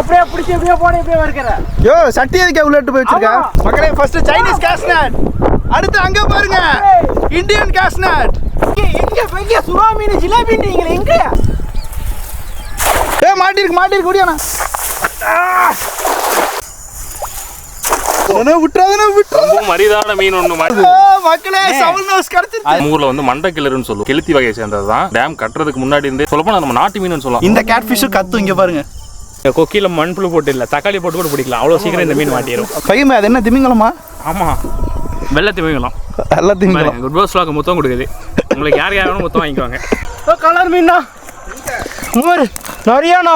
அப்படியே பிடிச்சி எப்படியோ போன எப்படியோ வறுக்கிற யோ சட்டி எதுக்கு உள்ள போய் வச்சிருக்க. மக்களே ஃபர்ஸ்ட் சைனீஸ் கேஸ்நட் அடுத்து அங்க பாருங்க. இந்தியன் கேஸ்நட் எங்க எங்க சுறா மீன் ஜிலேபி நீங்க எங்க ஏ மாட்டிருக்கு மாட்டிருக்கு வந்து மண்டை கிளறுன்னு சொல்லுவோம். கெளுத்தி வகையை சேர்ந்தது தான் டேம் கட்டுறதுக்கு முன்னாடி இருந்தே சொல்லப்போனா நம்ம நாட்டு மீன் சொல்லலாம். இந்த கேட் ஃபிஷ் கத்து இங்க பாருங்க. கொக்கியில் மண்புழு போட்டு இல்லை தக்காளி போட்டு கூட பிடிக்கலாம். அவ்வளோ சீக்கிரம் இந்த மீன் மாட்டிடும் பையமே அது என்ன திமிங்கலமா? ஆமாம் வெள்ளத்தை வாங்கலாம் எல்லாம் திமிங்கலம். குட் பாஸ் லாக்கு முத்தம் கொடுக்குது. உங்களுக்கு யார் யாரும் முத்தம் வாங்கிக்குவாங்க கலர் மீனா? நிறையாண்ணா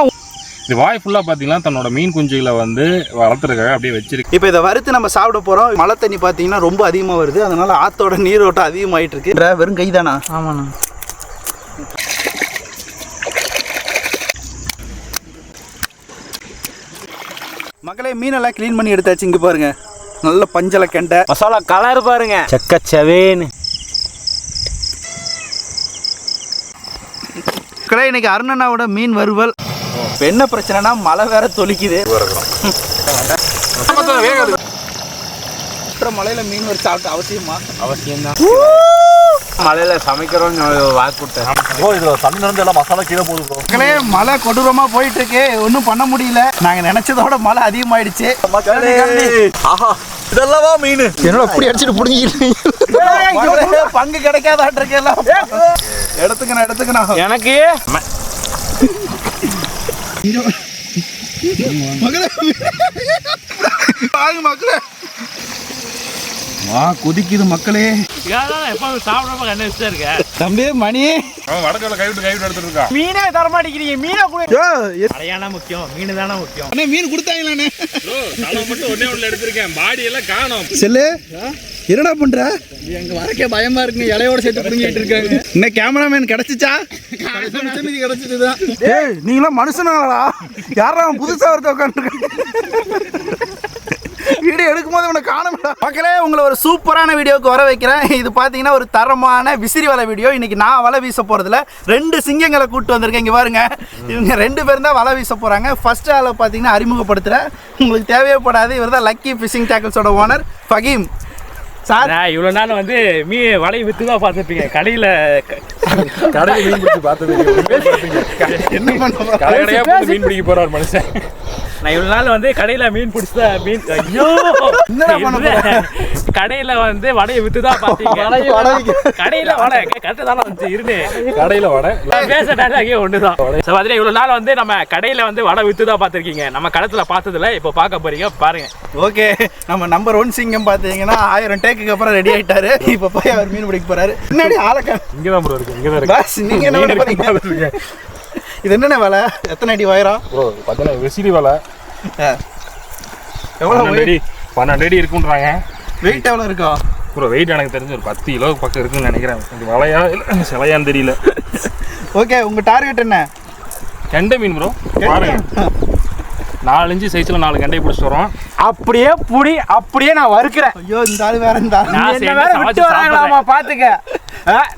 இது வாய் ஃபுல்லா பாத்தீங்கன்னா தன்னோட மீன் குஞ்சுகளை வந்து வளர்த்துறதுக்காக அப்படியே வச்சிருக்கு. இப்போ இதை வறுத்து நம்ம சாப்பிட போறோம். மழை தண்ணி பார்த்தீங்கன்னா ரொம்ப அதிகமாக வருது. அதனால ஆத்தோட நீரோட்டம் அதிகமாயிட்டு இருக்கு. வெறும் கைதானா ஆமாண்ணா. மக்களே மீனெல்லாம் க்ளீன் பண்ணி எடுத்தாச்சு. இங்கே பாருங்க. நல்ல பஞ்சல கெண்டை. மசாலா கலர் பாருங்க. செக்கச்சவேன்னு மக்களே இன்னைக்கு அருணனாவோட மீன் வறுவல். இப்போ என்ன பிரச்சனைனா மழை வேற அப்புறம் மலையில மீன் வறுத்து சாப்பிட்டு அவசியமா? அவசியம் தான் மலையில சமைக்கிறோம்னு வாக்குட்டேன் மக்களே மழை கொடூரமா போயிட்டு இருக்கு ஒன்றும் பண்ண முடியல. நாங்க நினைச்சதோட மழை அதிகமாயிடுச்சு. இதெல்லாமா மீன். என்னோட அப்படி அடிச்சுட்டு பிடிங்கிட்டு பங்கு கிடைக்காதாட்டு இருக்கு எல்லாம். எடுத்துக்கணும் எடுத்துக்கணும். எனக்கு? மகளே வாங்க மக்களே. வா கொதிக்குது மக்களே. எப்பவும் சாப்பிடாம கண்ணு வச்சுட்டே இருக்கேன் தம்பி மணி. அவன் வடக்கால கைவிட்டு கைவிட்டு எடுத்துட்டு இருக்கான் மீனே தர மாட்டேங்கிறீங்க மீனை கூட. அடையானா முக்கியம் மீன் தானே முக்கியம். அண்ணே மீன் கொடுத்தாங்களாண்ணே மட்டும் ஒன்னே ஒண்ணு எடுத்திருக்கேன். பாடி எல்லாம் காணோம். செல்லு என்னடா பண்ற? எங்க வரக்கே பயமா இருக்கு இலையோட சேர்த்து புடுங்கிட்டு இருக்காங்க. இன்னும் கேமராமேன் கிடைச்சிச்சா? கிடைச்சதுதான் ஏய் நீங்களாம் மனுஷனாடா யாரா புதுசா ஒருத்த உட்காந்துருக்க வீடியோ எடுக்கும் போது உனக்கு காணும்டா. மக்களே உங்களை ஒரு சூப்பரான வீடியோவுக்கு வர வைக்கிறேன். இது பார்த்தீங்கன்னா ஒரு தரமான விசிறி வலை வீடியோ. இன்னைக்கு நான் வலை வீச போகிறதுல ரெண்டு சிங்கங்களை கூப்பிட்டு வந்திருக்கேன். இங்கே பாருங்க. இவங்க ரெண்டு பேரும் தான் வலை வீச போகிறாங்க ஃபர்ஸ்ட் ஆளை பார்த்தீங்கன்னா அறிமுகப்படுத்துகிறேன் உங்களுக்கு தேவைப்படாது இவர் தான் லக்கி ஃபிஷிங் டேக்கிள்ஸோட ஓனர் ஃபகீம். சார். இவ்வளோ நாள் வந்து மீ வலையை விற்று தான் பார்த்துருப்பீங்க கடையில் கடையில் மீன் பிடிச்சி பார்த்தது என்ன பண்ணுவோம் கடை கடையா போய் மீன் பிடிக்க போறாரு மனுஷன். நான் இவ்வளோ நாள் வந்து கடையில் மீன் பிடிச்ச மீன் ஐயோ! பண்ண? கடையில் வந்து வலையை வித்து தான் பார்த்தீங்க கடையில் வலை கரெக்டாக தானே வந்துச்சு இருந்து கடையில வடை. பேச டைலாகே ஒன்று தான் ஸோ அதில் இவ்வளோ நாள் வந்து நம்ம கடையில் வந்து வடை வித்து தான் பார்த்துருக்கீங்க. நம்ம கடத்தில் பார்த்ததில்ல இப்போ பார்க்க போறீங்க. பாருங்க. ஓகே நம்ம நம்பர் ஒன் சிங்கம் பார்த்தீங்கன்னா ஆயிரம் டேக்குக்கு அப்புறம் ரெடி ஆயிட்டாரு. இப்போ போய் அவர் மீன் பிடிக்க போறாரு. முன்னாடி ஆளக்க இங்க தான் ப்ரோ இருக்கு இங்க தான் இருக்கு. பாஸ் நீங்க என்ன பண்ண போறீங்க? இது என்னென்ன வேலை? எத்தனை அடி வயரம் ப்ரோ பார்த்தீங்கன்னா விசிறி வலை. எவ்வளோ அடி பன்னெண்டு அடி இருக்குன்றாங்க. வெயிட் எவ்வளோ இருக்கும் ப்ரோ வெயிட் எனக்கு தெரிஞ்சு ஒரு பத்து கிலோ பக்கம் இருக்குன்னு நினைக்கிறேன். இது வலையா இல்லை சிலையான்னு தெரியல. ஓகே உங்க டார்கெட் என்ன? கெண்டை மீன் ப்ரோ. பாருங்க. நாலு இன்ச்சு சைஸ்ல நாலு கெண்டை பிடிச்சிட்டு வரோம். அப்படியே புடி அப்படியே நான் வறுக்கிறேன். ஐயோ இந்த ஆள் வேற இந்த ஆள் என்ன வேற விட்டு வராங்களாமா பாத்துக்க.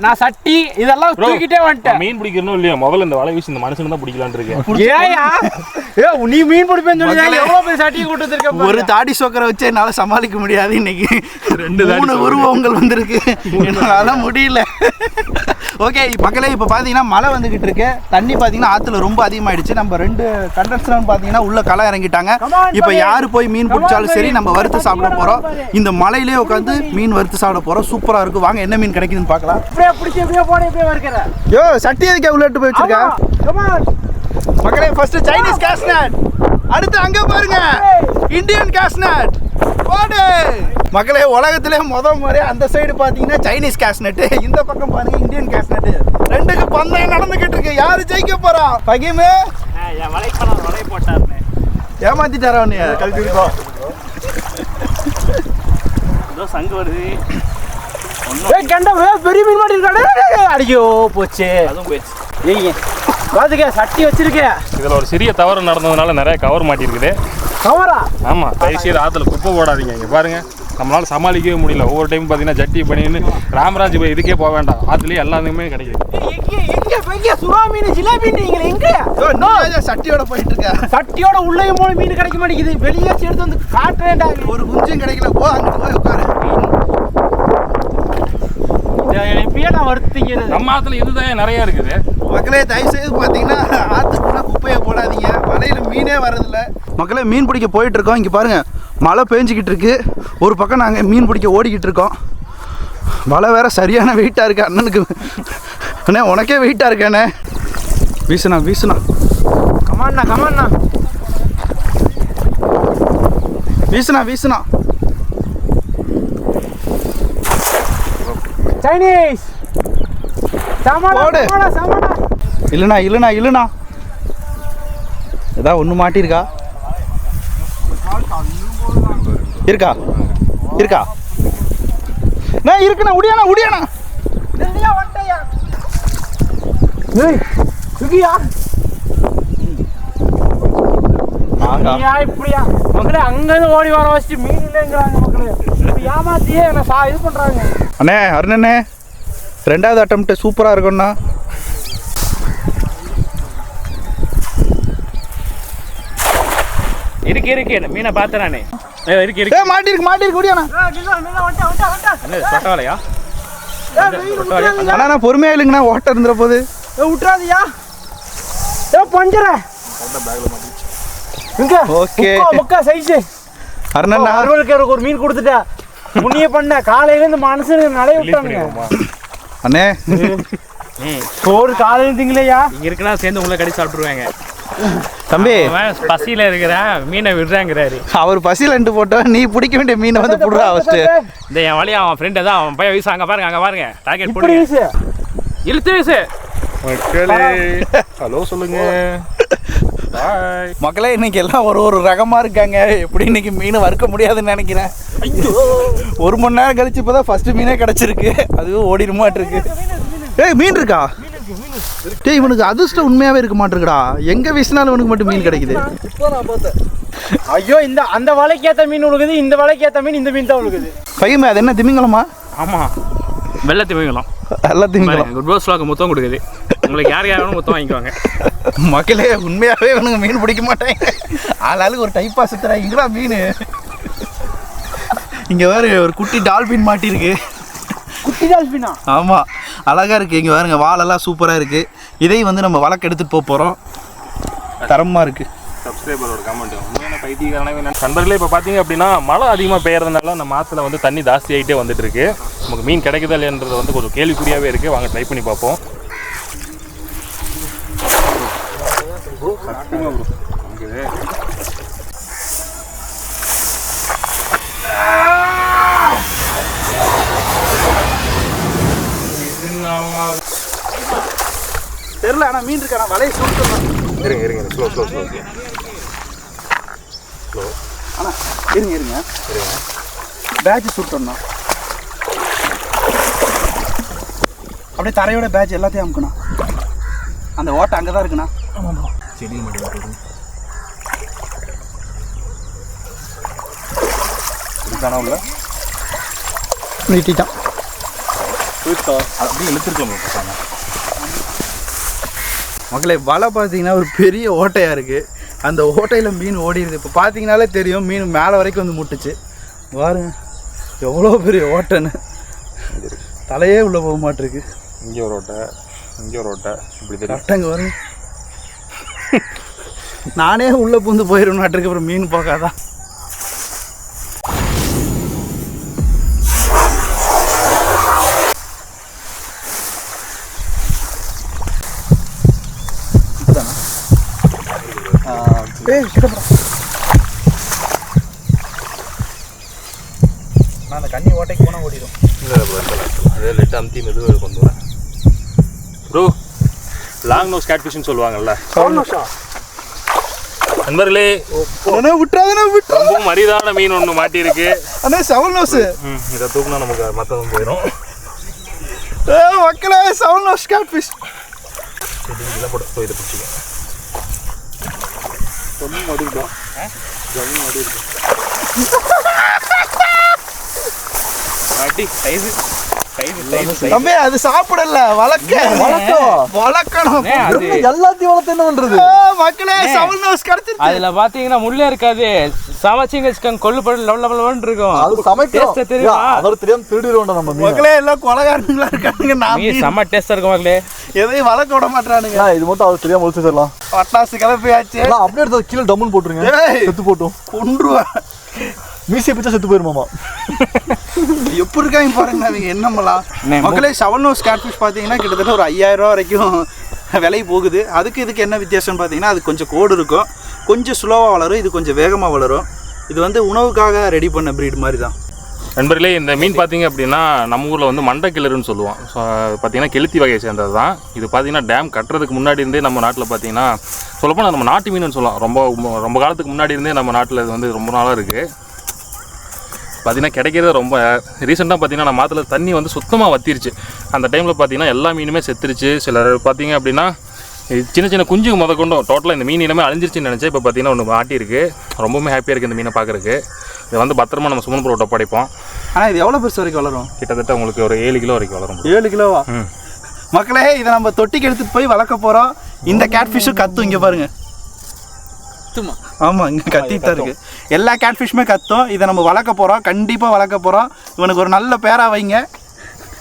நான் சட்டி இதெல்லாம் தூக்கிட்டே வந்துட்டேன். மீன் பிடிக்கணும் இல்லையா முதல்ல இந்த வலை வீசி இந்த மனுஷன் தான் பிடிக்கலான்னு இருக்கேன். ஏயா ஏ நீ மீன் பிடிப்பேன்னு சொல்லி தான் எவ்வளவு பெரிய சட்டியை கூட்டு ஒரு தாடி சோக்கரை வச்சு என்னால சமாளிக்க முடியாது இன்னைக்கு. ரெண்டு தாடி மூணு. உருவங்கள் வந்திருக்கு. என்னால முடியல. ஓகே மக்களே இப்போ பார்த்தீங்கன்னா மழை வந்துகிட்டு இருக்கு. தண்ணி பார்த்தீங்கன்னா ஆற்றுல ரொம்ப அதிகமாயிடுச்சு. நம்ம ரெண்டு கண்டஸ்டன் பார்த்தீங்கன்னா உள்ள களை இறங்கிட்டாங்க. இப்போ. யார் போய் மீன் பிடிச்சாலும் சரி. நம்ம வறுத்து சாப்பிட போகிறோம் இந்த மலையிலே உட்காந்து மீன் வறுத்து சாப்பிட போகிறோம் சூப்பராக இருக்கும். வாங்க என்ன மீன் கிடைக்குதுன்னு பார்க்கலாம் அப்படியே பிடிச்சி எப்படியோ போன எப்படியோ வறுக்கிற யோ சட்டி எதுக்கு உள்ள போய் வச்சிருக்க கமான் மக்களே ஃபர்ஸ்ட் சைனீஸ் கேஸ்நட் அடுத்து அங்க பாருங்க. இந்தியன் கேஸ்நட் போடு. மக்களே உலகத்திலே முத முறை அந்த சைடு பாத்தீங்கன்னா சைனீஸ் கேஸ்நட் இந்த பக்கம் பாருங்க இந்தியன் கேஸ்நட் ரெண்டுக்கு பந்தயம் நடந்துகிட்டு இருக்கு. யாரு ஜெயிக்க போறா? பகிமு. என் வலை பண்ண வலை போட்டாருன்னு ஏமாத்திட்டாரா கழட்டி இருக்கோம் சங்கு வருது. ஏய் கண்ட பெரிய மீன் மாட்டி இருக்காடே அடிக்கோ போச்சு. அதுவும் போயிடுச்சு. ஏய் பாத்துக்க சட்டி வச்சிருக்கேன். இதுல ஒரு சிறிய தவறு நடந்ததுனால நிறைய கவர் மாட்டிருக்குது கவரா? ஆமா தயவு செய்து ஆத்துல குப்பை போடாதீங்க இங்க பாருங்க. நம்மளால சமாளிக்கவே முடியல. ஒவ்வொரு டைம் பார்த்தீங்கன்னா ஜட்டி பண்ணின்னு ராமராஜ் போய் இதுக்கே போக வேண்டாம். அதுலேயே எல்லாத்துக்குமே எங்க சட்டியோட போயிட்டு இருக்க சட்டியோட உள்ளே மூணு மீன் கிடைக்க மாட்டேங்குது. வெளியே எடுத்து வந்து காட்டுறேன்டா. ஒரு குஞ்சும் கிடைக்கல. போ அங்க போய் உட்காரு. இப்பயே நான் வருத்திக்கிறது நம்ம ஆத்துல இதுதான் நிறைய இருக்குது? மக்களே தயவு செய்து பார்த்தீங்கன்னா ஆற்றுக்குள்ள குப்பையை போடாதீங்க. வலையில மீனே வரதில்ல மக்களே மீன் பிடிக்க போயிட்டு இருக்கோம் இங்கே பாருங்க மழை பேஞ்சிக்கிட்டு இருக்கு ஒரு பக்கம் நாங்கள் மீன் பிடிக்க ஓடிக்கிட்டு இருக்கோம் வலை வேற சரியான வெயிட்டாக இருக்கு அண்ணனுக்கு. அண்ணே உனக்கே வெயிட்டாக இருக்கானே வீசுனா வீசுனா கமாண்ணா கமாண்ணா வீசுனா வீசுனா சைனீஸ் இல்லைண்ணா இல்லைண்ணா இல்லைண்ணா. ஏதா ஒன்று மாட்டியிருக்கா? இருக்கா? இருக்கா? நான் இருக்குண்ணா உடியாண்ணா உடியாண்ணா. இப்படியா? மக்களே அங்கிருந்து ஓடி வர வச்சு மீன் இல்லைங்கிறாங்க மக்களே. ஏமாத்தியே என்ன சா இது பண்றாங்க. அண்ணே அருணண்ணே ரெண்டாவது அட்டம்ப்ட் சூப்பராக இருக்கும்ண்ணா. இருக்கு இருக்கு மீனை பார்த்தேன் இருக்கு இருக்கு. உடியாண்ணா என்ன சொட்டவாலையா அண்ணா. நான் பொறுமையாக இல்லைங்கண்ணா ஓட்ட இருந்துற போது. விட்டுறாதியா ஏ பஞ்சர. ஓகே. முக்கா, முக்கா சைஸ் அருணண்ணா. அறுவலுக்கு ஒரு மீன் கொடுத்துட்டா. புண்ணிய பண்ண. காலையில இருந்து மனசு நிறைய விட்டானுங்க. அண்ணே. சோறு காலையில திங்கலையா? இங்க இருக்குன்னா சேர்ந்து உங்களை கடி சாப்பிட்டுருவாங்க. தம்பி. பசியில இருக்கிற மீனை விடுறாங்கிறாரு. அவர் பசியில் ரெண்டு போட்டா நீ பிடிக்க வேண்டிய மீனை வந்து போடுறா ஃபஸ்ட்டு இந்த என் வழி அவன் ஃப்ரெண்டு தான் அவன் பையன் வீசு அங்க பாருங்க அங்க பாருங்க. டார்கெட் வீசு. இழுத்து வீசு. மக்களே ஹலோ சொல்லுங்க. பாய் மக்களே இன்னைக்கு எல்லாம் ஒரு ஒரு ரகமா இருக்காங்க. எப்படி இன்னைக்கு மீன் வறுக்க முடியாதுன்னு நினைக்கிறேன். ஒரு மணி நேரம் கழிச்சு இப்போதான் ஃபர்ஸ்ட் மீனே கிடைச்சிருக்கு. அதுவும் ஓடிடுமாட்டு இருக்கு ஏய் மீன் இருக்கா? டேய் இவனுக்கு அதிர்ஷ்டம் உண்மையாவே இருக்க மாட்டிருக்குடா. எங்க வீசினாலும் இவனுக்கு மட்டும் மீன் கிடைக்குது. ஐயோ இந்த அந்த வலைக்கு ஏத்த மீன் உழுகுது இந்த வலைக்கு ஏத்த மீன் இந்த மீன் தான் உழுகுது. பையமே அது என்ன திமிங்கலமா? ஆமா. வெள்ளத்தை வைக்கலாம் நல்ல திமிங்கலம் குட் பாஸ் vlog முத்தம் கொடுக்குது. உங்களுக்கு யார் யாரும் முத்தம் வாங்கிக்குவாங்க மக்களே உண்மையாவே இவனுங்க மீன் பிடிக்க மாட்டாங்க. ஆளாளுக்கு ஒரு டைப்பா சுத்துறா. இங்கடா மீன். இங்க வேறு ஒரு குட்டி டால்பின் மாட்டிருக்கு குட்டி டால்பினா? ஆமா. அழகா இருக்கு. இங்க பாருங்க வாலெல்லாம் சூப்பரா இருக்கு. இதையும் வந்து நம்ம வழக்கு எடுத்துட்டு போக போறோம். தரமா இருக்கு. சப்ஸ்கிரைபரோட கமெண்ட் பைத்தியக்காரனவே நண்பர்களே இப்போ பார்த்தீங்க அப்படின்னா மழை அதிகமாக பெய்யறதுனால நம்ம ஆற்றுல வந்து தண்ணி ஜாஸ்தி ஆகிட்டே வந்துட்டு இருக்கு நமக்கு மீன் கிடைக்குதா இல்லைன்றது வந்து கொஞ்சம் கேள்விக்குறியாகவே இருக்கு. வாங்க ட்ரை பண்ணி பார்ப்போம். தெரியல ஆனா மீன் இருக்கா? நான் வலையை சுருட்டுறேன் இருங்க இருங்க ஸ்லோ ஸ்லோ ஸ்லோ ஆனா இருங்க இருங்க. பேட்ச் சுட்டோம்னா அப்படியே தரையோட பேட்ச் எல்லாத்தையும் அமுக்கணும் அந்த ஓட்டை அங்கே தான் இருக்குண்ணா இதுதானா உள்ள? நீட்டிட்டான். அப்படியே இழுத்துருக்கோம் பசங்க? மக்களே வலை பார்த்தீங்கன்னா ஒரு பெரிய ஓட்டையாக இருக்குது அந்த ஓட்டையில் மீன் ஓடிடுது இப்போ பார்த்தீங்கனாலே தெரியும் மீன் மேலே வரைக்கும் வந்து முட்டுச்சு. பாருங்க எவ்வளோ பெரிய ஓட்டைன்னு. தலையே உள்ளே போக மாட்டிருக்கு. இங்கே ஒரு ஓட்டை இங்கே ஒரு ஓட்டை. இப்படி கரெக்டாக வருங்க நானே உள்ளே பூந்து போயிடும் நாட்டுக்கு அப்புறம் மீன் பார்க்காதான் ஏய் கிட்ட போடா. நான் அந்த கண்ணி ஓட்டைக்கு போனால் ஓடிடும் அதே லெட் அமுத்தி மெதுவாக கொண்டு வரேன். ப்ரோ லாங் நோஸ் கேட் ஃபிஷ்னு சொல்லுவாங்கல்ல. நண்பர்களே விட்டுறாதுண்ணா விட்டு ரொம்பவும் அரிதான மீன் ஒன்று மாட்டியிருக்கு அண்ணா செவன் நோஸு ம் இதை தூக்குனா நமக்கு மற்றதும் போயிடும் மக்களே செவன் நோஸ் கேட் ஃபிஷ் இதெல்லாம் போட்டு போய் இதை ஜம்மு மடி இருக்கும் ஜம்மு மடி இருக்கும் அடி சைஸு தம்பி அது சாப்பிடல. வளர்க்க. வளர்க்கணும். வளர்க்கணும் அது எல்லாத்தையும் வளர்த்து என்ன பண்றது? மக்களே செவன் ஹவர்ஸ் கிடைச்சிருச்சு. அதுல பாத்தீங்கன்னா முள்ளே இருக்காது. சமைச்சிங்க வச்சுக்கோங்க கொள்ளு படம் லெவல் லெவல் இருக்கும். அது சமைக்கிறோம். தெரியுமா? அவர் தெரியாம திருடிடுவோம் நம்ம மக்களே எல்லாம் கொலகாரங்களா இருக்கானுங்க நான் செம்ம டேஸ்டா இருக்கும் மக்களே. எதையும் வளர்க்க விட மாட்டானுங்க இது மட்டும் அவர் தெரியாம ஒழிச்சு தரலாம் பட்டாசு கிளப்பியாச்சு. அப்படியே எடுத்து கீழே டம்முன்னு போட்டுருங்க. ஏய். செத்து போட்டும். கொன்றுவேன் மீசியை பிச்சா செத்து போயிருமாமா எப்படி இருக்காங்க பாருங்க அவங்க என்னமெல்லாம் மக்களே செவன் ஹவர்ஸ் கேட்ஃபிஷ் பார்த்தீங்கன்னா கிட்டத்தட்ட ஒரு ஐயாயிரம் ரூபா வரைக்கும் விலை போகுது. அதுக்கு இதுக்கு என்ன வித்தியாசம் பார்த்தீங்கன்னா அது கொஞ்சம் கோடு இருக்கும். கொஞ்சம் ஸ்லோவாக வளரும். இது கொஞ்சம் வேகமாக வளரும். இது வந்து உணவுக்காக ரெடி பண்ண breed மாதிரி தான் நண்பர்களே இந்த மீன் பார்த்தீங்க அப்படின்னா நம்ம ஊரில் வந்து மண்டைக்கிளறுன்னு சொல்லுவோம். ஸோ பார்த்தீங்கன்னா கெளுத்தி வகையை சேர்ந்தது தான் இது பார்த்தீங்கன்னா டேம் கட்டுறதுக்கு முன்னாடி இருந்தே நம்ம நாட்டில் பார்த்தீங்கன்னா சொல்லப்போனால் நம்ம நாட்டு மீனுன்னு சொல்லலாம். ரொம்ப ரொம்ப காலத்துக்கு முன்னாடி இருந்தே நம்ம நாட்டில் இது வந்து ரொம்ப நாளாக இருக்குது பார்த்தீங்கன்னா கிடைக்கிறது ரொம்ப ரீசெண்டாக பார்த்தீங்கன்னா நம்ம ஆற்றுல தண்ணி வந்து சுத்தமாக வத்திருச்சு. அந்த டைமில் பார்த்தீங்கன்னா எல்லா மீனுமே செத்துருச்சு. சிலர் பார்த்தீங்க அப்படின்னா சின்ன சின்ன குஞ்சுக்கு முத கொண்டும் டோட்டலாக இந்த மீன் இனமே அழிஞ்சிருச்சுன்னு நினச்சேன் இப்போ பார்த்தீங்கன்னா ஒன்று மாட்டியிருக்கு. ரொம்பவுமே ஹாப்பியாக இருக்குது இந்த மீனை பார்க்குறக்கு இதை வந்து பத்திரமா நம்ம சுமன் புரோட்டை படைப்போம். ஆனால் இது எவ்வளோ பெருசு வரைக்கும் வளரும்? கிட்டத்தட்ட உங்களுக்கு ஒரு ஏழு கிலோ வரைக்கும் வளரும். ஏழு கிலோவா. மக்களே இதை நம்ம தொட்டிக்கு எடுத்துட்டு போய் வளர்க்க போகிறோம் இந்த கேட்ஃபிஷும் கத்தும் இங்கே பாருங்க. சும்மா ஆமாம் இங்கே கத்திட்டு தான் இருக்கு. எல்லா கேட்ஃபிஷ்மே கத்தும். இதை நம்ம வளர்க்க போகிறோம் கண்டிப்பாக வளர்க்க போகிறோம் இவனுக்கு ஒரு நல்ல பேரா வைங்க.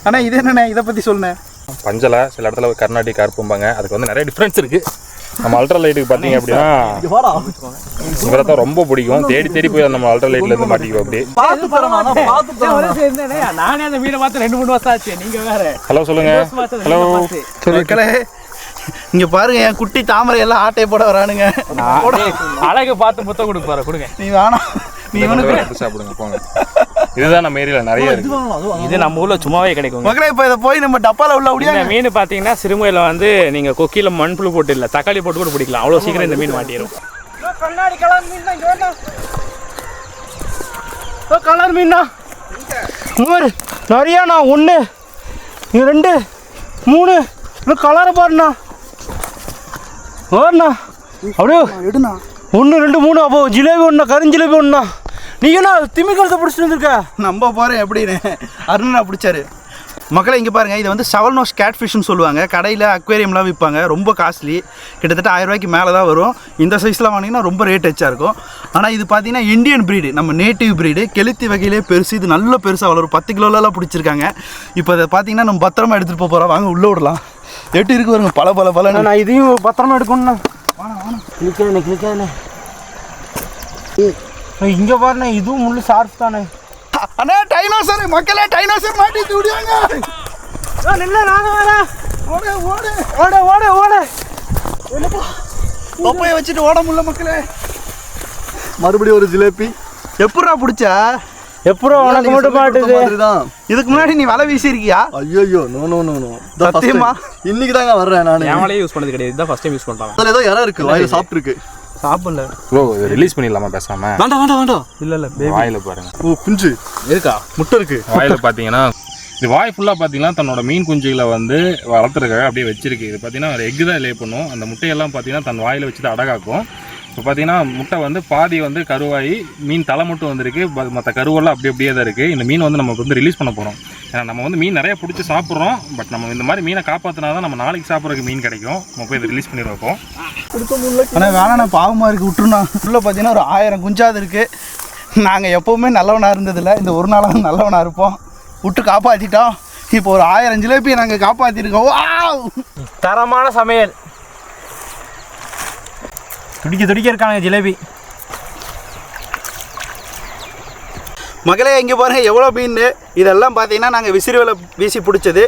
ஆனால் இது என்னண்ணே? இதை பற்றி சொல்லுண்ணே. பஞ்சலை சில இடத்துல கர்நாடிக் கருப்பும்பாங்க. அதுக்கு வந்து நிறைய டிஃப்ரென்ஸ் இருக்குது நம்ம அல்ட்ரா லைட்டுக்கு பார்த்தீங்க அப்படின்னா இவரை தான் ரொம்ப பிடிக்கும். தேடி தேடி போய் நம்ம அல்ட்ரா லைட்லேருந்து மாட்டிக்குவோம் அப்படி ஆனா நானே அந்த வீடை பார்த்து ரெண்டு மூணு வருஷம் ஆச்சு. நீங்க வேற. ஹலோ சொல்லுங்க. ஹலோ இங்கே பாருங்க என் குட்டி தாமரை எல்லாம் ஆட்டையை போட வரானுங்க. அழகு பார்த்து முத்தம் கொடுக்க போற கொடுங்க. நீ வேணாம் நீ இவனுக்கு சாப்பிடுங்க போங்க. இதுதான் நம்ம ஏரியாவில் நிறைய இருக்கு. இது நம்ம ஊர்ல சும்மாவே கிடைக்கும் மக்களே இப்போ இதை போய் நம்ம டப்பால உள்ள முடியாது மீன் பாத்தீங்கன்னா சிறுமுகையில வந்து நீங்க கொக்கியில மண்புழு போட்டு இல்ல தக்காளி போட்டு கூட பிடிக்கலாம். அவ்வளவு சீக்கிரம் இந்த மீன் மாட்டிடும் கண்ணாடி கலர் மீன் தான் கலர் மீன் தான். மூணு நிறையாண்ணா ஒன்று ரெண்டு மூணு. இன்னும் கலரை பாருண்ணா. ஓண்ணா அப்படியே. எடுண்ணா. ஒன்று ரெண்டு மூணு அப்போ ஜிலேபி ஒன்றா கருஞ்சிலேபி ஒன்றா நீங்க என்ன திமிக்கலத்தை பிடிச்சிட்டு வந்திருக்க? நம்ம பாரு எப்படின்னு. அருணா பிடிச்சாரு. மக்களே இங்கே பாருங்க இதை வந்து செவல் நோஸ் கேட் ஃபிஷ்னு சொல்லுவாங்க. கடையில் அக்வேரியம்லாம் விற்பாங்க ரொம்ப காஸ்ட்லி கிட்டத்தட்ட ஆயிரம் ரூபாய்க்கு மேலே தான் வரும். இந்த சைஸ்லாம் வாங்கினீங்கன்னா ரொம்ப ரேட் வச்சா இருக்கும். ஆனால் இது பார்த்தீங்கன்னா இந்தியன் breed நம்ம நேட்டிவ் breed. கெளுத்தி வகையிலே பெருசு இது நல்ல பெருசாக வளரும். பத்து கிலோலலாம் பிடிச்சிருக்காங்க. இப்போ அதை பார்த்தீங்கன்னா நம்ம பத்திரமா எடுத்துகிட்டு போக போகிறோம் வாங்க உள்ளே விடலாம் எட்டு இருக்கு வருங்க பல பல பல நான் இதையும் பத்திரமா எடுக்கணும்ண்ணா. கிளிக்காதுண்ணே கிளிக்காதுண்ணே இங்கே பாருண்ணே இதுவும் முள்ளு ஷார்ப் தானே. அண்ணா டைனோசர் மக்களே டைனோசர் மாட்டி விடுவாங்க நில்ல நாங்கள் வேணாம் ஓடு ஓடு. ஓட ஓட ஓட. தொப்பையை வச்சுட்டு ஓட முடியல மக்களே. மறுபடியும் ஒரு ஜிலேபி. எப்படா பிடிச்சா? எப்பறம் உனக்கு மட்டும் மாட்டுது இதுக்கு முன்னாடி நீ வலை வீசியிருக்கியா? ஐயோ நோ நோ நோ நோ சத்தியமா? இன்னைக்கு தாங்க வர்றேன் நானு. ஏமாலே யூஸ் பண்ணது கிடையாது. இதுதான் ஃபர்ஸ்ட் டைம் யூஸ் பண்றாங்க அதுல ஏதோ இடம் இருக்கு. வாயில சாப்பிட்டுருக்கு. சாப்பிடல. ப்ரோ ரிலீஸ் பண்ணிடலாமா பேசாம? வேண்டாம் வேண்டாம் வேண்டாம். இல்லை இல்லை வாயில பாருங்க. ஓ குஞ்சு. இருக்கா? முட்டை இருக்கு. வாயில பார்த்தீங்கன்னா இது வாய் ஃபுல்லாக பார்த்தீங்கன்னா தன்னோட மீன் குஞ்சுகளை வந்து வளர்த்துறதுக்காக அப்படியே வச்சிருக்கு. இது பார்த்தீங்கன்னா ஒரு எக்கு தான் லே பண்ணும். அந்த முட்டையெல்லாம் பார்த்தீங்கன்னா தன் வாயில் வச்சு தான் அடகாக்கும். இப்போ பார்த்தீங்கன்னா முட்டை வந்து பாதி வந்து கருவாகி மீன் தலை மட்டும் வந்திருக்கு. மற்ற கருவெல்லாம் அப்படி அப்படியே தான் இருக்குது இந்த மீன் வந்து நம்ம வந்து ரிலீஸ் பண்ண போகிறோம் ஏன்னா நம்ம வந்து மீன் நிறைய பிடிச்சி சாப்பிட்றோம். பட் நம்ம இந்த மாதிரி மீனை காப்பாற்றினா தான் நம்ம நாளைக்கு சாப்பிட்றதுக்கு மீன் கிடைக்கும். நம்ம போய் இதை ரிலீஸ் பண்ணி வைப்போம். ஆனால் வேணாண்ணா பாவமாக இருக்குது விட்டுருண்ணா. உள்ள பார்த்தீங்கன்னா ஒரு ஆயிரம் குஞ்சாது இருக்குது நாங்கள் எப்போவுமே நல்லவனாக இருந்ததில்ல. இந்த ஒரு நாளாக நல்லவனாக இருப்போம். விட்டு காப்பாற்றிட்டோம் இப்போ ஒரு ஆயிரம் ஜிலேபி நாங்கள் காப்பாற்றிருக்கோம் வாவ்! தரமான சமையல். துடிக்க துடிக்க இருக்காங்க ஜிலேபி. மகளே இங்கே பாருங்கள் எவ்வளோ மீன் இதெல்லாம் பார்த்தீங்கன்னா நாங்கள் விசிறிவில் வீசி பிடிச்சது.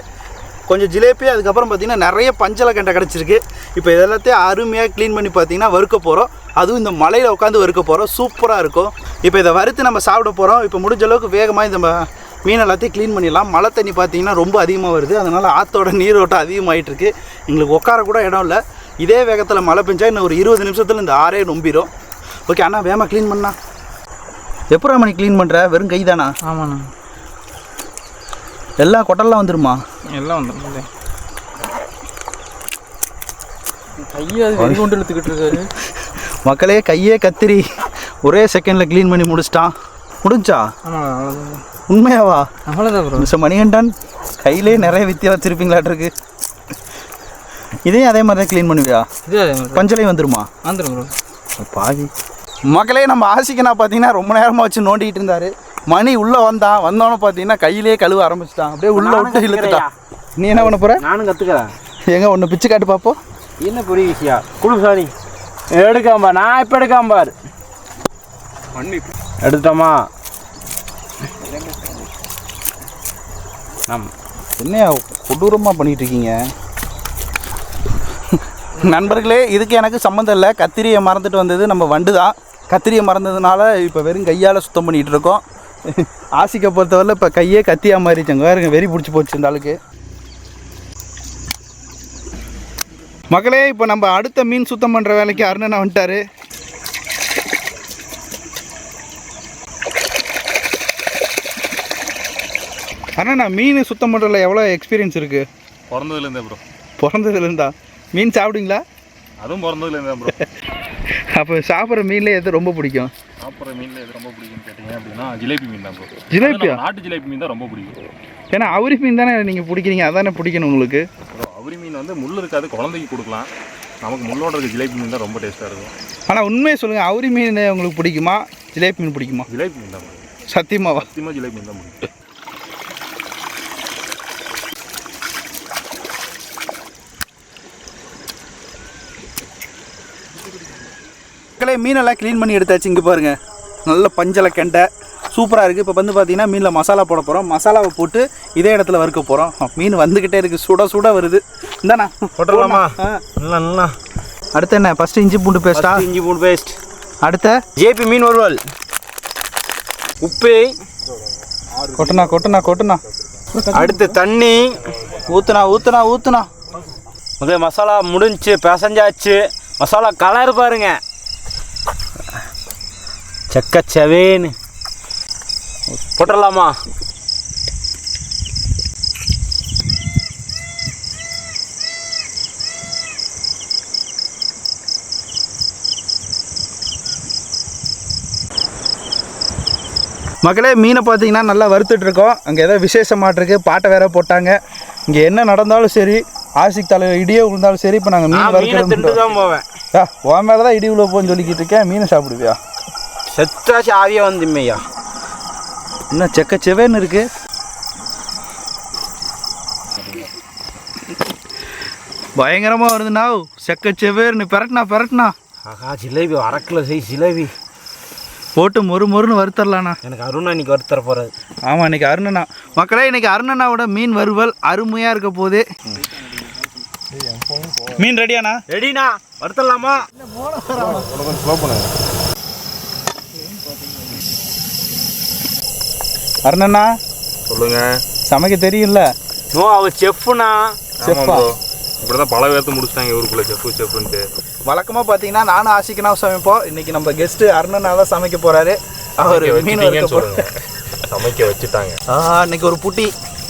கொஞ்சம் ஜிலேபி அதுக்கப்புறம் பார்த்தீங்கன்னா நிறைய பஞ்சலை கண்டை கிடச்சிருக்கு. இப்போ இதெல்லாத்தையும் அருமையாக க்ளீன் பண்ணி பார்த்தீங்கன்னா வறுக்க போகிறோம் அதுவும் இந்த மலையில் உட்காந்து வறுக்க போகிறோம் சூப்பராக இருக்கும். இப்போ இதை வறுத்து நம்ம சாப்பிட போகிறோம் இப்போ முடிஞ்ச அளவுக்கு வேகமாக இந்த ம- மீன் எல்லாத்தையும் க்ளீன் பண்ணிடலாம். மழை தண்ணி பார்த்தீங்கன்னா ரொம்ப அதிகமாக வருது. அதனால் ஆற்றோட நீரோட்டம் அதிகமாகிட்டு இருக்குது எங்களுக்கு உட்கார கூட இடம் இல்லை. இதே வேகத்தில் மழை பெஞ்சா இன்னும் ஒரு இருபது நிமிஷத்தில் இந்த ஆறே நொம்பிடும் ஓகே அண்ணா வேகமாக க்ளீன் பண்ணா. எப்படா மணி க்ளீன் பண்ணுற வெறும் கை தானா ஆமாண்ணா. எல்லா கொட்டெல்லாம் வந்துருமா? எல்லாம் வந்து கையை கொண்டு இழுத்துக்கிட்டு இருக்காரு. மக்களே கையே கத்திரி. ஒரே செகண்டில் க்ளீன் பண்ணி முடிச்சிட்டான். முடிஞ்சா? உண்மையாவா? அவ்வளோதான் மிஸ்டர் மணிகண்டன் கையிலே நிறைய வித்தியா வச்சிருப்பீங்களாட்டிருக்கு. இதையும் அதே மாதிரி தான் க்ளீன் பண்ணுவியா? இது அதே மாதிரி. பஞ்சலையும் வந்துருமா? வந்துடும் ப்ரோ பாவி. மக்களே நம்ம ஆசிக்கனா பார்த்தீங்கன்னா ரொம்ப நேரமாக வச்சு நோண்டிக்கிட்டு இருந்தாரு. மணி உள்ளே வந்தான் வந்தோன்னு பார்த்தீங்கன்னா கையிலே கழுவ ஆரம்பிச்சிட்டான். அப்படியே உள்ள விட்டு இழுத்துட்டான். நீ என்ன பண்ண போற? நானும் கற்றுக்கிறேன் எங்க ஒன்று பிச்சு காட்டு பார்ப்போம் என்ன பெரிய விஷயம்? குழு சாரி. எடுக்காம நான் இப்போ எடுக்காம பாரு. எடுத்துட்டோமா? நம் என்னையா கொடூரமாக பண்ணிட்டு இருக்கீங்க? நண்பர்களே இதுக்கு எனக்கு சம்மந்தம் இல்லை. கத்திரியை மறந்துட்டு வந்தது நம்ம வண்டு தான் கத்திரியை மறந்ததுனால இப்போ வெறும் கையால் சுத்தம் பண்ணிகிட்டு இருக்கோம். ஆசிக்க பொறுத்தவரை இப்போ கையே கத்தியாக மாறிச்சாங்க வேறுங்க வெறி பிடிச்சி போச்சு இந்த ஆளுக்கு. மக்களே இப்போ நம்ம அடுத்த மீன் சுத்தம் பண்ணுற வேலைக்கு அருணனை வந்துட்டாரு. அண்ணா மீன் சுத்தம் பண்ணுறதுல எவ்வளோ எக்ஸ்பீரியன்ஸ் இருக்குது பிறந்ததுலேருந்தே ப்ரோ பிறந்ததுலேருந்தா மீன் சாப்பிடுங்களா அதுவும் பிறந்ததுலேருந்தே ப்ரோ அப்போ சாப்பிட்ற மீனில் எது ரொம்ப பிடிக்கும்? சாப்பிட்ற மீனில் எது ரொம்ப பிடிக்கும்னு கேட்டிங்க அப்படின்னா ஜிலேபி மீன் தான் ப்ரோ ஜிலேபியா? நாட்டு ஜிலேபி மீன் தான் ரொம்ப பிடிக்கும். ஏன்னா அவுரி மீன் தானே நீங்கள் பிடிக்கிறீங்க? அதானே பிடிக்கணும் உங்களுக்கு? அவுரி மீன் வந்து முள் இருக்காது குழந்தைக்கு கொடுக்கலாம். நமக்கு முள்ளோட இருக்க ஜிலேபி மீன் தான் ரொம்ப டேஸ்ட்டாக இருக்கும். ஆனால் உண்மையை சொல்லுங்கள் அவுரி மீன் உங்களுக்கு பிடிக்குமா? ஜிலேபி மீன் பிடிக்குமா? ஜிலேபி மீன் தான் bro. சத்தியமாவா? சத்தியமாக ஜிலேபி மீன் தான் பிடிக்கும். மக்களே மீனெல்லாம் க்ளீன் பண்ணி எடுத்தாச்சு. இங்கே பாருங்கள் நல்ல பஞ்சலை கெண்டை. சூப்பராக இருக்குது இப்போ வந்து பார்த்தீங்கன்னா மீனில் மசாலா போட போகிறோம் மசாலாவை போட்டு இதே இடத்துல வறுக்க போகிறோம் மீன் வந்துக்கிட்டே இருக்குது சுட சுட வருது. இந்தாண்ணா. போட்டுடலாமா? ஆ. நல்லா நல்லா. அடுத்து என்ன? ஃபஸ்ட்டு இஞ்சி பூண்டு பேஸ்ட்டா இஞ்சி பூண்டு பேஸ்ட் அடுத்த? ஜேபி மீன் வறுவல் உப்பு. கொட்டுனா கொட்டுனா கொட்டுனா அடுத்து தண்ணி. ஊத்துனா ஊத்துனா ஊத்துனா முதல்ல மசாலா முடிஞ்சுச்சு பிசைஞ்சாச்சு. மசாலா கலர் பாருங்க. செக்க செவேன்னு போட்டுடலாமா மக்களே மீனை பார்த்தீங்கன்னா நல்லா வறுத்துட்டு இருக்கோம் அங்கே ஏதோ விசேஷமாட்டு இருக்கு பாட்டை வேற போட்டாங்க. இங்கே என்ன நடந்தாலும் சரி ஆசிக் தலை இடியே விழுந்தாலும் சரி இப்போ நாங்கள் மீன் வறுக்கிறது தான் போவேன். உன் மேலே தான் இடி உள்ள போன்னு சொல்லிக்கிட்டு இருக்கேன். மீனை சாப்பிடுவியா? செத்தாச்சு ஆவியா வந்துமையா இன்னும் செக்க செவேன்னு இருக்கு? பயங்கரமாக வருதுண்ணா செக்க செவேர்னு பெரட்டுனா பெரட்டுனா ஆஹா ஜிலேபி அரை கிலோ சைஸ் ஜிலேபி. போட்டு மொறு மொறுன்னு வறுத்தரலாண்ணா. எனக்கு அருணா இன்னைக்கு வறுத்தர போகிறது ஆமாம் இன்னைக்கு அருணண்ணா மக்களே இன்னைக்கு அருணண்ணாவோட மீன் வறுவல் அருமையாக இருக்க போகுது. மீன் ரெடியாண்ணா? ரெடினா வறுத்தரலாமா? அருணண்ணா சொல்லுங்க. சமைக்க தெரியும்ல? நோ அவ செஃப்னா. செஃப்பா இப்படி தான் பல பேர்த்து முடிச்சிட்டாங்க ஊருக்குள்ளே செஃப்பு செஃப்புன்ட்டு வழக்கமாக பார்த்தீங்கன்னா நானும் ஆசிக்கனா சமைப்போம். இன்னைக்கு நம்ம கெஸ்ட்டு அருணண்ணா தான் சமைக்க போகிறாரு அவர் மீன் சொல்லுங்க. சமைக்க வச்சுட்டாங்க. இன்னைக்கு ஒரு புட்டி.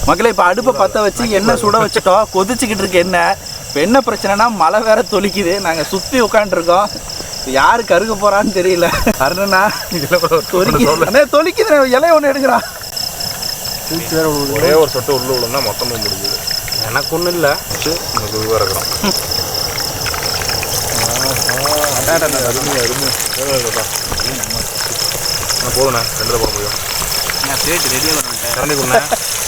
மக்களே இப்போ அடுப்பை பற்ற வச்சு எண்ணெய் சுட வச்சுட்டோம். கொதிச்சுக்கிட்டு இருக்கு எண்ணெய். இப்போ என்ன பிரச்சனைனா மழை வேற தொளிக்குது. நாங்கள் சுற்றி உட்காந்துருக்கோம் யாரு கருக போறான்னு தெரியல. அருணா தொலிக்குது தொலிக்குது இலைய ஒன்று எடுக்கிறான் ஒரே ஒரு சொட்டு உள்ள விழுந்தா மொத்தமும் முடிஞ்சுது. எனக்கு ஒன்றும் இல்லை நமக்கு இதுவாக இருக்கிறோம். அருமை அருமை போதுண்ணே ரெண்டு போட முடியும் கொடுண்ணே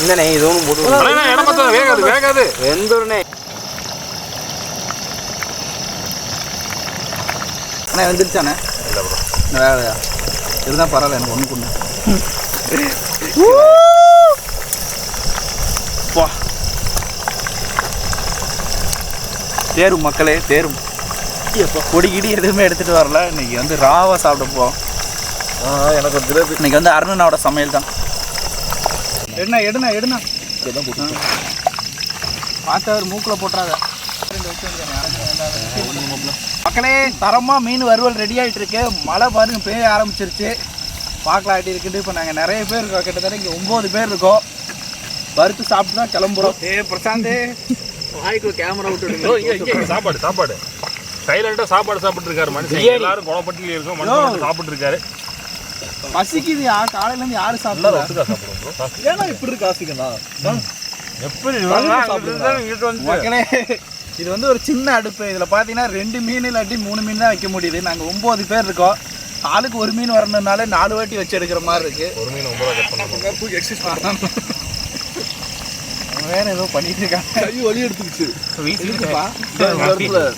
இந்தண்ணே இது ஒன்றும் போட்டு வேகாது வேகாது. வெந்துருண்ணே அண்ணே வந்துருச்சாண்ணே இல்லை ப்ரோ. இந்த வேலையா? இருந்தால் பரவாயில்ல எனக்கு ஒன்று கொண்டு வா தேரும் மக்களே தேரும். பொடி கிடி எதுவுமே எடுத்துகிட்டு வரல. இன்னைக்கு வந்து ராவாக சாப்பிட போகிறோம் எனக்கு ஒரு ஜிலேபி இன்னைக்கு வந்து அருணனோட சமையல் தான். எடுண்ணா எடுண்ணா எடுண்ணா பார்த்து அவர் மூக்கில் போட்டுறாத. மக்களே தரமாக மீன் வறுவல் ரெடி ஆகிட்டு இருக்கு. மழை பாருங்க பெய்ய ஆரம்பிச்சிருச்சு. பார்க்கலாம் ஆட்டி இருக்குன்னு. இப்போ நாங்கள் நிறைய பேர் இருக்கோம். கிட்டத்தட்ட இங்கே ஒம்பது பேர் இருக்கோம். வறுத்து சாப்பிட்டு தான் கிளம்புறோம். ஏ பிரசாந்த். வாய்க்குள்ள கேமரா விட்டு சாப்பாடு சாப்பாடு. சைலண்டா சாப்பாடு சாப்பிட்டு இருக்காரு மனுஷன் எல்லாரும் குளப்பட்டியில் இருக்கோம் மனுஷன் சாப்பிட்டு இருக்காரு பசிக்குதுயா காலையில இருந்து யாரு சாப்பிடல? ஏன்னா இப்படி இருக்கு ஆசிக்கண்ணா மக்களே இது வந்து ஒரு சின்ன அடுப்பு. இதில் பார்த்தீங்கன்னா ரெண்டு மீன் இல்லாட்டி மூணு மீன் தான் வைக்க முடியுது. நாங்கள் ஒம்பது பேர் இருக்கோம். ஆளுக்கு ஒரு மீன் வரணுனால நாலு வாட்டி வச்சு எடுக்கிற மாதிரி இருக்கு. ஒரு மீன் ஒன்பதா அவங்க வேற ஏதோ பண்ணிட்டு இருக்காங்க. கை வலி எடுத்துக்கிச்சு. வீட்டுக்குப்பா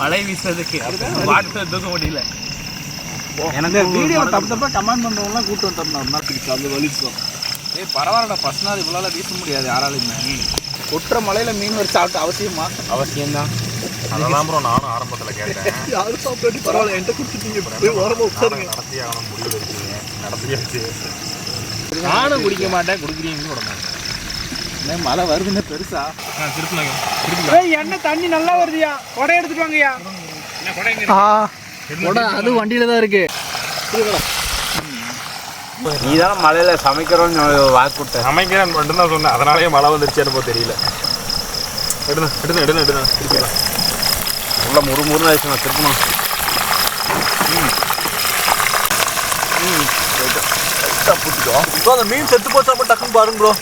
மழை வீசுறதுக்கு. வாட்டர் தூக்க முடியல. எனக்கு வீடியோ தப்பு தப்பா கமெண்ட் பண்ணுறவங்களாம் கூட்டு வந்துடணும். அந்த வலிச்சு ஏய் பரவாயில்லடா ஃபர்ஸ்ட் நாள் இவ்வளோ வீச முடியாது யாராலையுமே. கொட்டுற மலையில மீன் வச்சு சாப்பிட்டு அவசியமா? அவசியம்தான். அதெல்லாம் ப்ரோ நானும் ஆரம்பத்தில் கேட்டேன். யாரும் சாப்பிட்டு பரவாயில்ல என்கிட்ட கொடுத்துட்டீங்க போய் ஓரமா உட்காருங்க. நடத்தி ஆகணும் முடிவு இருக்கீங்க நடத்தியாச்சு நானும் குடிக்க மாட்டேன். குடிக்கிறீங்கன்னு விட மாட்டேன். என்ன மழை வருதுன்னு பெருசா? எண்ணெய் தண்ணி நல்லா வருதுயா? கொடை எடுத்துட்டு வாங்கய்யா. அது வண்டியில தான் இருக்கு? நீ தான் மலையில சமைக்கிறோன்னு வாக்கு கொடுத்த சமைக்கிறேன் மட்டும்தான் சொன்னேன். அதனாலேயே மழை வந்துருச்சு என்னமோ தெரியல. எடுங்க எடுங்க எடுங்க எடுங்க திருப்பிடலாம் உள்ள முறு முருன்னு ஆயிடுச்சு நான் திருப்பணும். ப்ரோ அந்த மீன் செத்து போச்சா மட்டும் டக்குன்னு பாருங்க ப்ரோ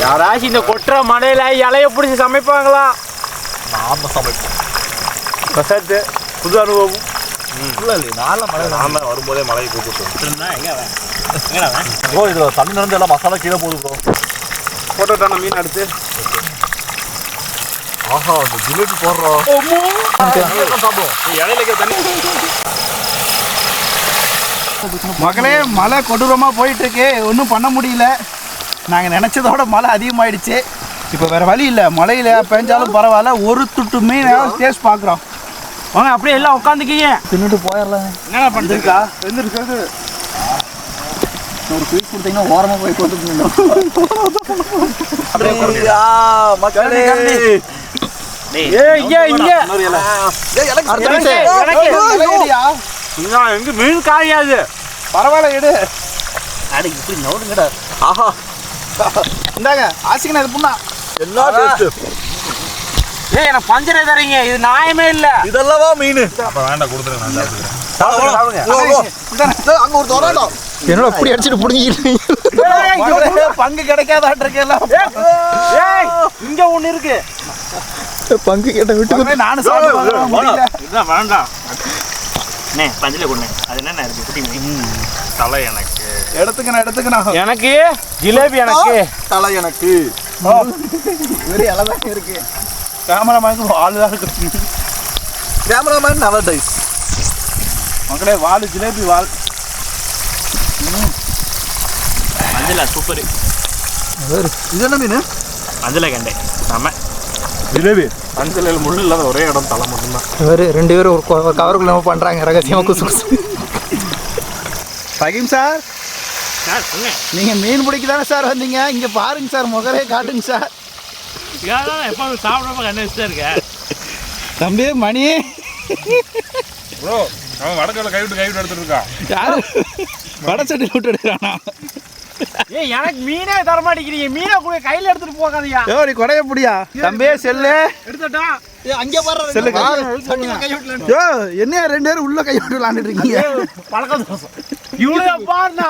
யாராச்சும் இந்த கொட்டுற மலையில இலைய பிடிச்சி சமைப்பாங்களா? நாம சமைப்போம். பிரசாத் புது அனுபவம்? இல்ல நான்லாம் மழை தான். வரும்போதே மழையை கூப்பிட்டு ப்ரோ இதுல தண்ணி நடந்து எல்லாம் மசாலா கீழே ப்ரோ போட்டோட்டான மீன் எடுத்து ஆஹா அந்த ஜிலேபி போடுறோம் சாப்பிடுவோம். இலையில தண்ணி. மகளே மழை கொடூரமா போயிட்டு இருக்கு ஒன்றும் பண்ண முடியல. நாங்க நினைச்சதோட மழை அதிகமாயிடுச்சு. இப்போ வேற வழி இல்லை. மழையில பெஞ்சாலும் பரவாயில்ல. ஒரு துட்டு மீன் டேஸ்ட் பார்க்குறோம் வாங்க அப்படியே எல்லாம் உட்காந்துக்கீங்க தின்னுட்டு போயிடலாம். என்னடா பண்ணுறீங்க இருக்கா எந்திருக்கு ஒரு பீஸ் கொடுத்தீங்கன்னா ஓரமாக போய் கொடுத்துருந்தோம் மக்களே ஏய் இங்க இங்க. ஏய், எனக்கு எனக்கு, எனக்கு. நான் எங்க மீன் காயாது பரவாயில்ல எடு அட இப்படி நவுடுங்கடா. ஆஹா. இந்தாங்க ஆசிக்கணும் இது புண்ணா. எல்லா டேஸ்ட் ஏய் எனக்கு பஞ்சரை தரீங்க. இது நியாயமே இல்ல. இதெல்லவா மீன்? அப்போ வேண்டாம் கொடுத்துருங்க நான் சாப்பிட்டுக்கிறேன். அங்க ஒரு தோராட்டம் என்னோட இப்படி அடிச்சுட்டு பிடிங்கிட்டு பங்கு கிடைக்காதாட்டு இருக்கெல்லாம் ஏய் இங்க ஒண்ணு இருக்கு. பங்கு கேட்ட விட்டு நானும் இதுதான் வேண்டாம். அண்ணே பஞ்சில கொண்டு அது என்ன இருக்கு? குட்டி தலை எனக்கு. எடுத்துக்கணும் எடுத்துக்கணும். எனக்கு? ஜிலேபி எனக்கு. தலை எனக்கு. வெறும் இலை தான் இருக்கு. கேமராமேனுக்கு வால் தான் இருக்கு. கேமராமேன் நல்ல டைஸ். மக்களே வால் ஜிலேபி வால். மஞ்சளா சூப்பர். இது என்ன மீன்? மஞ்சளை கண்டே. நம்ம ஜிலேபி. அஞ்சலில் முள் இல்லாத ஒரே இடம் தலை மட்டும்தான். இவர் ரெண்டு பேரும் ஒரு ஒரு கவருக்குள்ள பண்றாங்க ரகசியமா குசு குசு ஃபஹீம் சார். சார் சொன்னேன் நீங்க மீன் பிடிக்க தானே சார் வந்தீங்க? இங்க பாருங்க சார் முகரே காட்டுங்க சார். எப்போ சாப்பிடாம கண்ணு வச்சுட்டா இருக்க தம்பி மணி. ப்ரோ அவன் வடக்கில் கைவிட்டு கைவிட்டு எடுத்துட்டு இருக்கான். யாரு? வடச்சட்டி விட்டு எடுக்கிறானா? ஏய் எனக்கு மீனே தர மாட்டேங்கிறீங்க மீனை கூட கையில எடுத்துட்டு போகாதயா. ஏ நீ கொடைய புடியா தம்பி செல்லு. எடுத்துட்டா அங்கே பாரு செல்லு யோ என்ன? ரெண்டு பேரும் உள்ள கை விட்டு விளாண்டுட்டு இருக்கீங்க? பழக்க தோசம் இவ்வளவு பாருண்ணா.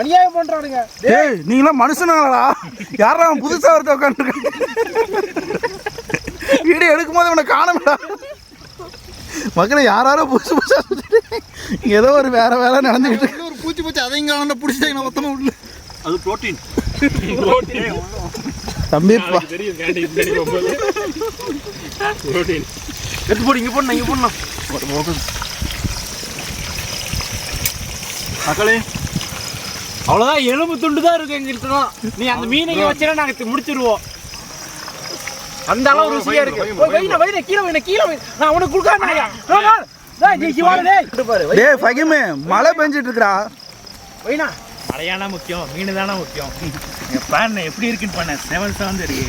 அநியாயம் பண்றானுங்க. ஏய் நீங்களாம் மனுஷனாங்களா? யாரா புதுசா ஒருத்த உட்காந்துருக்காங்க வீடியோ எடுக்கும் போது உன்னை காணமுடா. மக்களை யாராரோ புதுசு புதுசா ஏதோ ஒரு வேற வேலை நடந்துக்கிட்டு இருக்கு. ஒரு பூச்சி பூச்சி அதையும் காண பிடிச்சிட்டாங்க மொத்தமா உள்ள. அது புரோட்டீன் தம்பி பா தெரியும் எடுத்து போடு இங்க போடணும் இங்க போடணும். மக்களே அவ்வளவுதான் எலும்பு துண்டு தான் இருக்கு எங்கிட்ட நீ அந்த மீனை வச்சுனா நாங்க தி- முடிச்சிருவோம். அந்த அளவு ருசியா இருக்கு. வைண்ணா கீழே வைண்ணா கீழே வை நான் உனக்கு கொடுக்காம டேய் நீ சிவால டேய். டேய் ஃபகிமே மழை பெஞ்சிட்டு இருக்குடா. வைண்ணா மழையானா முக்கியம் மீன் தானே முக்கியம் பாருண்ணே எப்படி இருக்குன்னு பண்ண செவன் செவன் இருக்கு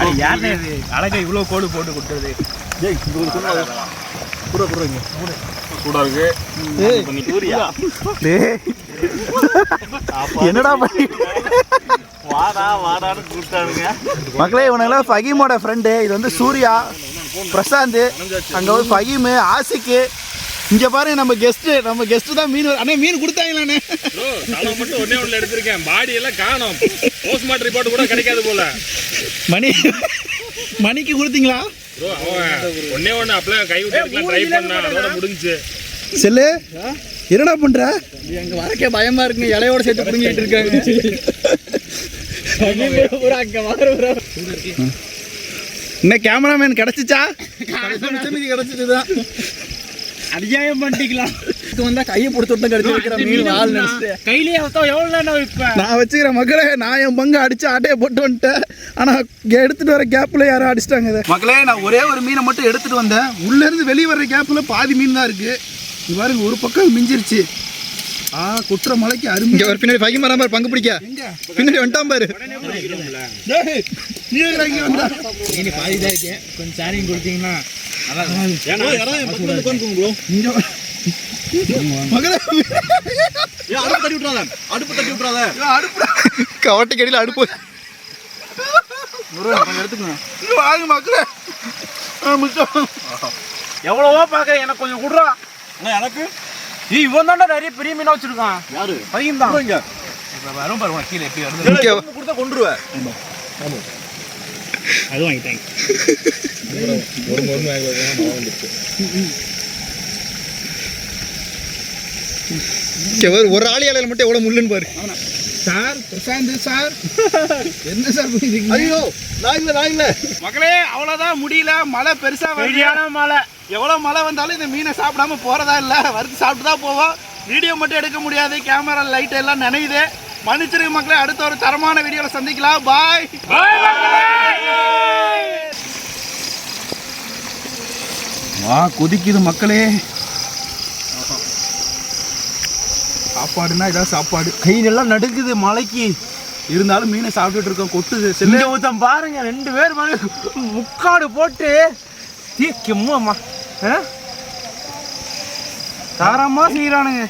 அது யாருண்ணே இது? அழகா இவ்வளோ கோடு போட்டு கொடுத்தது. ஏய் ஒரு கூட கூட சூடா இருக்கு. டேய். என்னடா பண்ணி? வாடா வாடான்னு கூப்பிட்டாருங்க மக்களே இவனெல்லாம் ஃபகீமோட ஃப்ரெண்டு இது வந்து சூர்யா பிரசாந்த். அங்கே வந்து ஃபகீமு ஆசிக்கு. இங்க பாருங்க நம்ம கெஸ்ட் நம்ம கெஸ்ட் தான் மீன் வரு- அண்ணே மீன் கொடுத்தாங்களாண்ணே. ப்ரோ தலை மட்டும் ஒண்ணே ஒண்ணுல எடுத்திருக்கேன். பாடி எல்லாம் காணோம். போஸ்ட்மார்ட்டம் ரிப்போர்ட் கூட கிடைக்காது போல. மணி மணிக்கு கொடுத்தீங்களா? ப்ரோ அவன் ஒண்ணே ஒண்ணு அப்பல கை விட்டு ட்ரை பண்ணா அதோட முடிஞ்சுச்சு. செல்லு என்னடா பண்ற? எங்க வரக்கே பயமா இருக்குங்க. இலையோட சேர்த்து புடுங்கிட்டு இருக்காங்க. என்ன கேமராமேன் கிடைச்சிச்சா? மீதி கிடைச்சிட்டுதான் அநியாயம் பண்ணிக்கலாம். இதுக்கு வந்தா கையை பிடிச்சி விட்டு கடிச்சு வைக்கிற மீன் ஆள் நினைச்சிட்டு. கையிலேயே அவத்தோ எவ்வளவு நேரம் இப்ப நான் வச்சுக்கிற மக்களே நான் என் பங்கு அடிச்சு ஆட்டையை போட்டு வந்துட்டேன். ஆனா இங்க எடுத்துட்டு வர கேப்ல யாரும் அடிச்சிட்டாங்க இதை. மக்களே நான் ஒரே ஒரு மீனை மட்டும் எடுத்துட்டு வந்தேன். உள்ள இருந்து வெளியே வர்ற கேப்ல பாதி மீன் தான் இருக்கு. இது பாருங்க ஒரு பக்கம் மிஞ்சிருச்சு. ஆ குற்ற மலைக்கு அருமை. இங்க ஒரு பின்னாடி பைக்கு மரம் பாரு பங்கு பிடிக்க. பின்னாடி வந்துட்டான் பாரு. டேய், நீ பாதி தான் இருக்கேன் கொஞ்சம் சாரியும் கொடுத்தீங்கன்னா மகளே அடுப்பு தட்டி விட்டுறாத. அடுப்பு தட்டி விட்டுறாத. அடுப்புடா. கவட்டை கடியில் அடுப்பு. இங்க வாங்க மக்களே. எவ்வளவோ பாக்க எனக்கு கொஞ்சம் குடுறா அண்ணா எனக்கு? ஏய் இவன் தான்டா நிறைய பெரிய மீனா வச்சிருக்கான். யாரு? பையன் தான் வரும் பாருங்க கீழே எப்படி கொடுத்தா கொண்டுருவேன் அது வாங்கிட்டாங்க ஒரு ஒரு ஆளி இலையில மட்டும் எவ்வளவு முள்ளுன்னு பாரு. Sir Prashanth sir. என்ன சார் ஐயோ நான் இல்ல நான் இல்ல. மக்களே அவ்வளவுதான் முடியல. மழை பெருசா வருது. பெரியான மலை எவ்வளவு மழை வந்தாலும் இந்த மீனை சாப்பிடாம போறதா இல்ல. வறுத்து சாப்பிட்டு தான் போவோம். வீடியோ மட்டும் எடுக்க முடியாது. கேமரா லைட் எல்லாம் நினையுது. மன்னிச்சிருக்க மக்களே அடுத்த ஒரு தரமான வீடியோல சந்திக்கலாம். பாய் வா கொதிக்குது மக்களே. சாப்பாடுனா இதான் சாப்பாடு. கை நல்லா நடுக்குது மலைக்கு. இருந்தாலும் மீனை சாப்பிட்டுட்டு இருக்கோம். கொட்டுது இந்த செல்லு ஒருத்தன் பாருங்க ரெண்டு பேர் பாருங்க. முக்காடு போட்டு தீக்கம்மா தாராமா செய்யறானுங்க